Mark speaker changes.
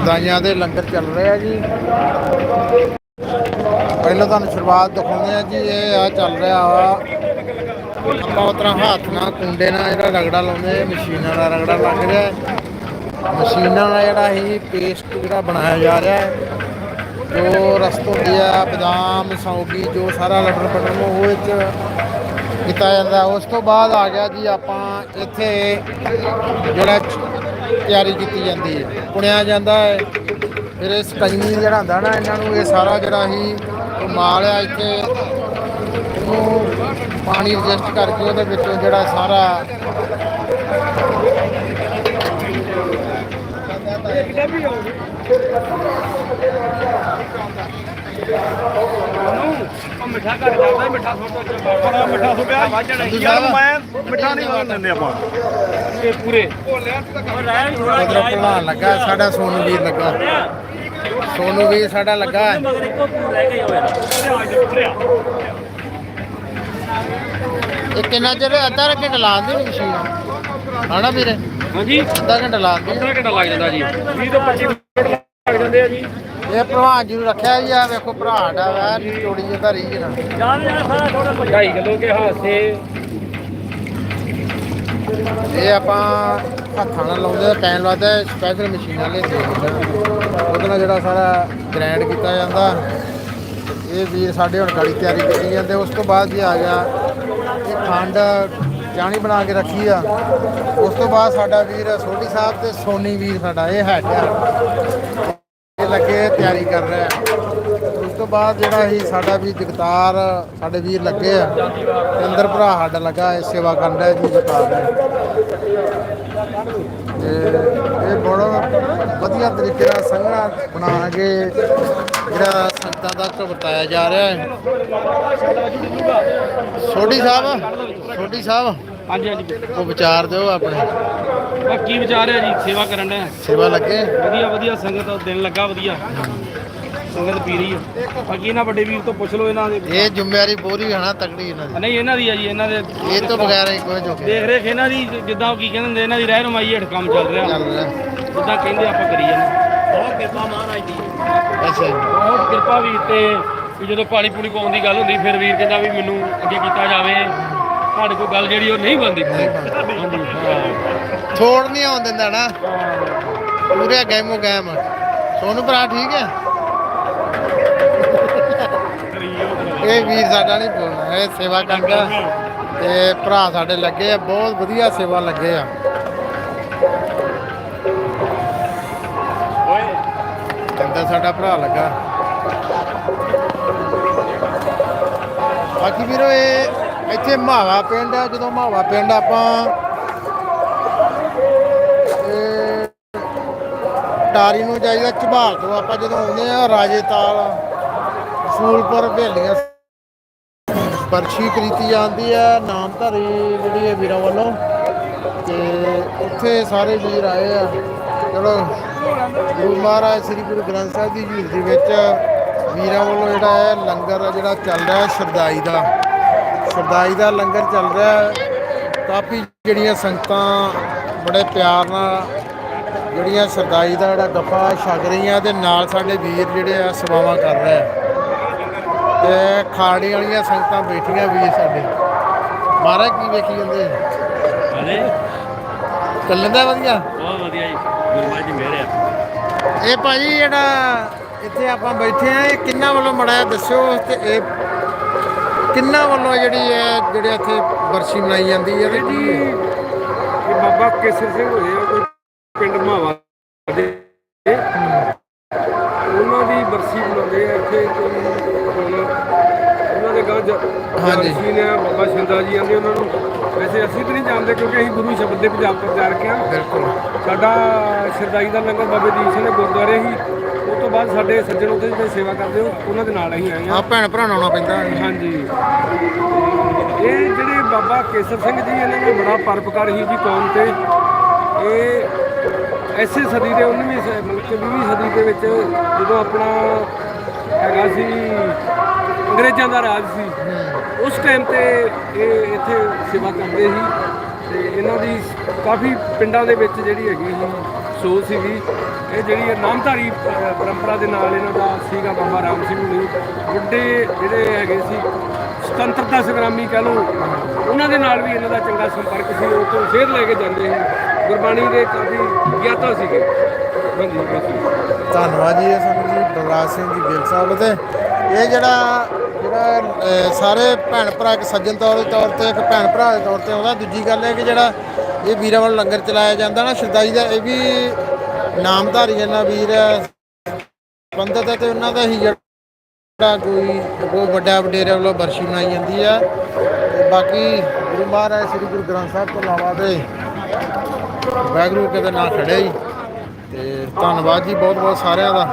Speaker 1: ਸ਼ਰਦਾਈਆਂ ਦੇ ਲੰਗਰ ਚੱਲ ਰਿਹਾ ਜੀ। ਪਹਿਲਾਂ ਤੁਹਾਨੂੰ ਸ਼ੁਰੂਆਤ ਦਿਖਾਉਂਦੇ ਆ ਜੀ, ਇਹ ਆ ਚੱਲ ਰਿਹਾ ਵਾ ਆਪਾਂ ਤਰ੍ਹਾਂ ਹੱਥ ਨਾਲ ਕੁੰਡੇ ਨਾਲ ਜਿਹੜਾ ਰਗੜਾ ਲਾਉਂਦੇ ਆ ਮਸ਼ੀਨਾਂ ਦਾ ਰਗੜਾ ਲੱਗ ਰਿਹਾ ਹੈ। ਮਸ਼ੀਨਾਂ ਦਾ ਜਿਹੜਾ ਹੀ ਪੇਸਟ ਜਿਹੜਾ ਬਣਾਇਆ ਜਾ ਰਿਹਾ ਹੈ। ਜੋ ਰਸਤ ਹੁੰਦੀ ਆ, ਬਦਾਮ, ਸੌਗੀ, ਜੋ ਸਾਰਾ ਲਟਰ ਪਟਰ ਉਹ ਇਹ 'ਚ ਕੀਤਾ ਜਾਂਦਾ। ਉਸ ਤੋਂ ਬਾਅਦ ਆ ਗਿਆ ਜੀ ਆਪਾਂ ਇੱਥੇ ਜਿਹੜਾ ਤਿਆਰੀ ਕੀਤੀ ਜਾਂਦੀ ਹੈ। ਪੁਣਿਆ ਜਾਂਦਾ ਹੈ। ਫਿਰ ਇਹ ਸਕੰਜੀ ਜਿਹੜਾ ਹੁੰਦਾ ਨਾ ਇਹਨਾਂ ਨੂੰ ਇਹ ਸਾਰਾ ਜਿਹੜਾ ਹੀ ਮਾਲ ਆ ਇੱਥੇ। ਉਹਨੂੰ ਪਾਣੀ ਐਡਜਸਟ ਕਰਕੇ ਉਹਦੇ ਵਿੱਚੋਂ ਜਿਹੜਾ ਸਾਰਾ
Speaker 2: ਮਿੱਠਾ ਘੱਟ ਜਾਂਦਾ ਮਿੱਠਾ ਬੜਾ ਮਿੱਠਾ ਯਾਰ ਮੈਂ ਮਿੱਠਾ ਨਹੀਂ ਖਾਣ ਦਿੰਦੇ ਆਪਾਂ। ਇਹ ਪੂਰੇ।
Speaker 1: ਭਲਵਾਨ ਲੱਗਾ ਸਾਡਾ ਸੋਨੂ ਵੀਰ ਲੱਗਾ। ਸੋਨੂ ਵੀਰ ਸਾਡਾ ਲੱਗਾ। ਇਹ ਕਿੰਨਾ ਚਿਰ ਅੱਧਾ ਘੰਟਾ ਲਾਉਂਦੀ ਨੀ ਮਸ਼ੀਨ? ਹਣਾ ਵੀਰੇ?
Speaker 2: ਹਾਂਜੀ।
Speaker 1: ਅੱਧਾ ਘੰਟਾ ਲਾਉਂਦੀ
Speaker 2: ਅੱਧਾ ਘੰਟਾ ਲੱਗ ਜਾਂਦਾ ਜੀ। 20 ਤੋਂ 25 ਮਿੰਟ ਲੱਗ ਜਾਂਦੇ ਆ ਜੀ।
Speaker 1: ਇਹ ਭਲਵਾਨ ਜੀ ਨੂੰ ਰੱਖਿਆ ਜੀ ਆ ਵੇਖੋ ਭਰਾ ਦਾ ਵਾ ਚੋੜੀ ਜਿਹੀ ਧਰੀ ਜੀ ਨਾ।
Speaker 2: ਜਾਨ ਜਾਨ ਸਾਰਾ ਥੋੜਾ 2.5 ਕਿਲੋ ਕੇ ਹਾਸੇ
Speaker 1: ਇਹ ਆਪਾਂ ਹੱਥਾਂ ਨਾਲ ਲਾਉਂਦੇ ਆ, ਟਾਈਮ ਲੱਗਦਾ ਸਪੈਸ਼ਲ ਮਸ਼ੀਨਾਂ ਲੈਂਦੇ ਉਹਦੇ ਨਾਲ ਜਿਹੜਾ ਸਾਰਾ ਗ੍ਰੈਂਡ ਕੀਤਾ ਜਾਂਦਾ। ਇਹ ਵੀਰ ਸਾਡੇ ਹੁਣ ਗਾੜੀ ਤਿਆਰੀ ਕੀਤੀ ਜਾਂਦੇ, ਉਸ ਤੋਂ ਬਾਅਦ ਜੀ ਆ ਗਿਆ। ਇਹ ਖੰਡ ਚਾਣੀ ਬਣਾ ਕੇ ਰੱਖੀ ਆ। ਉਸ ਤੋਂ ਬਾਅਦ ਸਾਡਾ ਵੀਰ ਸੋਢੀ ਸਾਹਿਬ ਤੇ ਸੋਨੀ ਵੀਰ ਸਾਡਾ, ਇਹ ਹੈਡ ਆ ਇਹ ਲੱਗੇ ਤਿਆਰੀ ਕਰ ਰਿਹਾ। ਤੋਂ ਬਾਅਦ ਜਿਹੜਾ ਹੀ ਸਾਡਾ ਵੀ ਜਗਤਾਰ ਸਾਡੇ ਵੀਰ ਲੱਗੇ ਆ। ਤੇ ਅੰਦਰ ਭਰਾ ਸਾਡਾ ਲੱਗਾ ਇਹ ਸੇਵਾ ਰਿਹਾ ਜੀ ਜਗਤਾਰ ਨੇ। ਤੇ ਇਹ ਬੜਾ ਵਧੀਆ ਤਰੀਕੇ ਨਾਲ ਸੰਘਣਾ ਬਣਾ ਕੇ ਜਿਹੜਾ ਸੰਗਤਾਂ ਤੱਕ ਵਰਤਾਇਆ ਜਾ ਰਿਹਾ ਹੈ। ਸੋਢੀ ਸਾਹਿਬ ਸੋਢੀ ਸਾਹਿਬ
Speaker 2: ਹਾਂਜੀ ਹਾਂਜੀ।
Speaker 1: ਉਹ ਵਿਚਾਰ ਦਿਓ ਆਪਣੇ।
Speaker 2: ਬਾ ਕੀ ਵਿਚਾਰ ਹੈ ਜੀ? ਸੇਵਾ ਕਰਨ ਦਾ
Speaker 1: ਸੇਵਾ ਲੱਗੇ?
Speaker 2: ਵਧੀਆ ਵਧੀਆ ਸੰਗਤ ਦਾ ਦਿਨ ਲੱਗਾ ਵਧੀਆ। ਸੰਗਤ ਪੀ ਰਹੀ ਹੈ ਬਾਕੀ ਇਹਨਾਂ ਵੱਡੇ ਵੀਰ ਤੋਂ ਪੁੱਛ ਲਓ ਇਹਨਾਂ ਦੇ।
Speaker 1: ਇਹ ਜ਼ਿੰਮੇਵਾਰੀ ਪੂਰੀ ਹੋਣਾ ਤਕੜੀ ਇਹਨਾਂ ਦੀ।
Speaker 2: ਨਹੀਂ ਇਹਨਾਂ ਦੀ ਆ ਜੀ ਇਹਨਾਂ ਦੇ
Speaker 1: ਇਹ ਤੋਂ ਬਗੈਰ ਹੀ ਕੋਈ ਜੋਗੇ
Speaker 2: ਦੇਖ ਰੇਖ ਇਹਨਾਂ ਦੀ ਜਿੱਦਾਂ ਉਹ ਕੀ ਕਹਿੰਦੇ ਹੁੰਦੇ ਇਹਨਾਂ ਦੀ ਰਹਿਨਮਾਈ ਹੇਠ ਕੰਮ ਚੱਲ ਰਿਹਾ।
Speaker 1: ਚੱਲ ਰਿਹਾ।
Speaker 2: ਜਿੱਦਾਂ ਕਹਿੰਦੇ ਆਪਾਂ ਕਰੀ ਜਾਂਦੇ। ਬਹੁਤ ਕਿਰਪਾ ਮਹਾਰਾਜ ਦੀ।
Speaker 1: ਅੱਛਾ ਜੀ।
Speaker 2: ਬਹੁਤ ਕਿਰਪਾ ਵੀਰ ਤੇ ਵੀ ਜਦੋਂ ਪਾਣੀ ਪੂਣੀ ਪਾਉਣ ਦੀ ਗੱਲ ਹੁੰਦੀ ਫਿਰ ਵੀਰ ਕਹਿੰਦਾ ਵੀ ਮੈਨੂੰ ਅੱਗੇ ਕੀਤਾ ਜਾਵੇ। ਸਾਡੇ ਕੋਲ ਗੱਲ ਜਿਹੜੀ ਉਹ ਨਹੀਂ ਹਾਂ।
Speaker 1: ਛੋੜ ਨਹੀਂ ਆਉਣ ਦਿੰਦਾ ਨਾ। ਪੂਰੇ ਗੈਮੋ ਗੈਮ ਸੋਨੂੰ ਭਰਾ ਠੀਕ ਹੈ? ਇਹ ਵੀਰ ਸਾਡਾ ਨਹੀਂ ਬੋਲਣਾ ਇਹ ਸੇਵਾ ਕਰਦਾ। ਤੇ ਭਰਾ ਸਾਡੇ ਲੱਗੇ ਆ ਬਹੁਤ ਵਧੀਆ ਸੇਵਾ ਲੱਗੇ ਆ। ਕਹਿੰਦਾ ਸਾਡਾ ਭਰਾ ਲੱਗਾ। ਬਾਕੀ ਵੀਰੋ ਇਹ ਇੱਥੇ ਮਾਵਾ ਪਿੰਡ ਆ ਜਦੋਂ ਮਾਵਾ ਪਿੰਡ ਆਪਾਂ ਟਾਰੀ ਨੂੰ ਜਾਈਦਾ ਝਬਾਲ ਤੋਂ ਆਪਾਂ ਜਦੋਂ ਆਉਂਦੇ ਆ ਰਾਜੇ ਤਾਲ ਫੂਲਪੁਰ ਭੇਲੀਆਂ ਪਰਚੀ ਕਰੀਤੀ ਜਾਂਦੀ ਹੈ, ਨਾਮਧਾਰੀ ਜਿਹੜੀ ਹੈ ਵੀਰਾਂ ਵੱਲੋਂ। ਤੇ ਉੱਥੇ ਸਾਰੇ ਵੀਰ ਆਏ ਆ। ਚਲੋ, ਗੁਰੂ ਮਹਾਰਾਜ ਸ੍ਰੀ ਗੁਰੂ ਗ੍ਰੰਥ ਸਾਹਿਬ ਦੀ ਹਜ਼ੂਰ ਦੇ ਵਿੱਚ ਵੀਰਾਂ ਵੱਲੋਂ ਜਿਹੜਾ ਹੈ ਲੰਗਰ ਜਿਹੜਾ ਚੱਲ ਰਿਹਾ ਹੈ ਸ਼ਰਦਾਈ ਦਾ। ਸ਼ਰਦਾਈ ਦਾ ਲੰਗਰ ਚੱਲ ਰਿਹਾ ਹੈ। ਕਾਫੀ ਜਿਹੜੀਆਂ ਸੰਗਤਾਂ ਬੜੇ ਪਿਆਰ ਨਾਲ ਜਿਹੜੀਆਂ ਸਰਦਾਈ ਦਾ ਜਿਹੜਾ ਗੱਫਾ ਛਕ ਰਹੀਆਂ ਤੇ ਨਾਲ ਸਾਡੇ ਵੀਰ ਜਿਹੜੇ ਆ ਸੇਵਾਵਾਂ ਕਰ ਰਹੇ ਆ। ਤੇ ਖਾੜੀ ਵਾਲੀਆਂ ਸੰਗਤਾਂ ਬੈਠੀਆਂ ਵੀਰ ਸਾਡੇ। ਮਹਾਰਾਜ ਕੀ ਵੇਖੀ ਜਾਂਦੇ?
Speaker 2: ਹਾਂਜੀ।
Speaker 1: ਚੱਲਣ ਦਾ ਵਧੀਆ?
Speaker 2: ਬਹੁਤ ਵਧੀਆ ਜੀ। ਗੁਰਮਾਜ ਜੀ ਮੇਰੇ
Speaker 1: ਇਹ ਭਾਜੀ ਜਿਹੜਾ ਇੱਥੇ ਆਪਾਂ ਬੈਠੇ ਆ ਇਹ ਕਿੰਨਾ ਵੱਲੋਂ ਮੜਾਇਆ ਦੱਸਿਓ ਤੇ ਇਹ ਕਿੰਨਾ ਵੱਲੋਂ ਜਿਹੜੀ ਹੈ ਜਿਹੜੇ ਇੱਥੇ ਬਰਸ਼ੀ ਮਨਾਈ ਜਾਂਦੀ ਹੈ? ਹੈ?
Speaker 2: ਇਹ ਬਾਬਾ ਕੇਸਰ ਸਿੰਘ ਹੋਏ ਆ ਕੋਈ ਪਿੰਡ ਮਾਵਾ ਦੇ ਉਹਨਾਂ ਦੀ ਬਣਾਉਂਦੇ ਆ ਇੱਥੇ ਕੋਈ ਹੁਣ ਉਹਨਾਂ ਦੇ ਗਾਂ
Speaker 1: ਹਾਂਜੀ।
Speaker 2: ਜੀ ਨੇ ਬਾਬਾ ਸ਼ਿੰਦਾ ਜੀ ਆਂਦੇ ਉਹਨਾਂ ਨੂੰ। ਵੈਸੇ ਅਸੀਂ ਤਾਂ ਨਹੀਂ ਜਾਣਦੇ ਕਿਉਂਕਿ ਅਸੀਂ ਗੁਰੂ ਸ਼ਬਦ ਦੇ ਪੰਜਾਬ ਪ੍ਰਚਾਰਕ ਆ
Speaker 1: ਬਿਲਕੁਲ।
Speaker 2: ਸਾਡਾ ਸ਼ਰਦਾਈ ਦਾ ਲੰਗਰ ਬਾਬੇ ਦੀਪ ਸਿੰਘ ਦੇ ਗੁਰਦੁਆਰੇ ਹੀ ਉਸ ਤੋਂ ਬਾਅਦ ਸਾਡੇ ਸੱਜਣ ਉੱਥੇ ਜਿਹੜੇ ਸੇਵਾ ਕਰਦੇ ਹੋ ਉਹਨਾਂ ਦੇ ਨਾਲ ਅਸੀਂ ਆਏ
Speaker 1: ਆ
Speaker 2: ਹਾਂ
Speaker 1: ਭੈਣ ਭਰਾ ਨੂੰ ਆਉਣਾ ਪੈਂਦਾ
Speaker 2: ਹਾਂਜੀ। ਇਹ ਜਿਹੜੇ ਬਾਬਾ ਕੇਸਰ ਸਿੰਘ ਜੀ ਇਹਨਾਂ ਨੇ ਬੜਾ ਪਰਪਕਾਰ ਹੀ ਜੀ ਕੌਮ ਤੇ। ਇਹ ਐਸੇ ਸਦੀ ਦੇ 19ਵੀਂ ਸ- ਮਤਲਬ ਕਿ 20ਵੀਂ ਸਦੀ ਦੇ ਵਿੱਚ ਜਦੋਂ ਆਪਣਾ ਹੈਗਾ ਸੀ, ਅੰਗਰੇਜ਼ਾਂ ਦਾ ਰਾਜ ਸੀ। ਉਸ ਟਾਈਮ ਤੇ ਇਹ ਇੱਥੇ ਸੇਵਾ ਕਰਦੇ ਸੀ ਤੇ ਇਹਨਾਂ ਦੀ ਕਾਫੀ ਪਿੰਡਾਂ ਦੇ ਵਿੱਚ ਜਿਹੜੀ ਹੈਗੀ ਸੀ ਅਫਸੋਸ ਸੀਗੀ। ਇਹ ਜਿਹੜੀ ਨਾਮਧਾਰੀ ਪਰੰਪਰਾ ਦੇ ਨਾਲ ਇਹਨਾਂ ਦਾ ਸੀਗਾ ਬਾਬਾ ਰਾਮ ਸਿੰਘ ਨੂੰ ਵੱਡੇ ਜਿਹੜੇ ਹੈਗੇ ਸੀ, ਸੁਤੰਤਰਤਾ ਸੰਗਰਾਮੀ ਕਹ ਲਓ, ਉਹਨਾਂ ਦੇ ਨਾਲ ਵੀ ਇਹਨਾਂ ਦਾ ਚੰਗਾ ਸੰਪਰਕ ਸੀ, ਉਹ ਤੋਂ ਸੇਧ ਲੈ ਕੇ ਜਾਂਦੇ ਸੀ। ਗੁਰਬਾਣੀ ਦੇ ਕਾਫੀ ਗਿਆਤਾ ਸੀਗੇ। ਹਾਂਜੀ ਬਿਲਕੁਲ
Speaker 1: ਧੰਨਵਾਦ ਜੀ, ਇਹ ਸਾਨੂੰ ਜੀ ਬਲਰਾਜ ਸਿੰਘ ਜੀ ਗਿੱਲ ਸਾਹਿਬ ਤੇ ਇਹ ਜਿਹੜਾ ਜਿਹੜਾ ਸਾਰੇ ਭੈਣ ਭਰਾ ਇੱਕ ਸੱਜਣ ਤੌਰ ਦੇ ਤੌਰ ਤੇ, ਇੱਕ ਭੈਣ ਭਰਾ ਦੇ ਤੌਰ ਤੇ ਆਉਂਦਾ। ਦੂਜੀ ਗੱਲ ਹੈ ਕਿ ਜਿਹੜਾ ਇਹ ਵੀਰਾਂ ਵੱਲ ਲੰਗਰ ਚਲਾਇਆ ਜਾਂਦਾ ਨਾ, ਸ਼ਰਦਾਈ ਦਾ, ਇਹ ਵੀ ਨਾਮਧਾਰੀ ਇਹਨਾਂ ਵੀਰ। ਹੈ ਪੰਡਤ ਹੈ ਤੇ ਉਹਨਾਂ ਦਾ ਹੀ ਜਿਹੜਾ ਕੋਈ ਬਹੁਤ ਵੱਡਾ ਵਡੇਰੇ ਵੱਲੋਂ ਬਰਸ਼ੀ ਮਨਾਈ ਜਾਂਦੀ ਹੈ ਤੇ ਬਾਕੀ ਗੁਰੂ ਮਹਾਰਾਜ ਸ੍ਰੀ ਗੁਰੂ ਗ੍ਰੰਥ ਸਾਹਿਬ ਤੋਂ ਇਲਾਵਾ ਤੇ ਵਾਹਿਗੁਰੂ ਦੇ ਨਾ ਖੜੇ ਹੀ ਤੇ ਧੰਨਵਾਦ ਜੀ ਬਹੁਤ ਬਹੁਤ ਸਾਰਿਆਂ ਦਾ।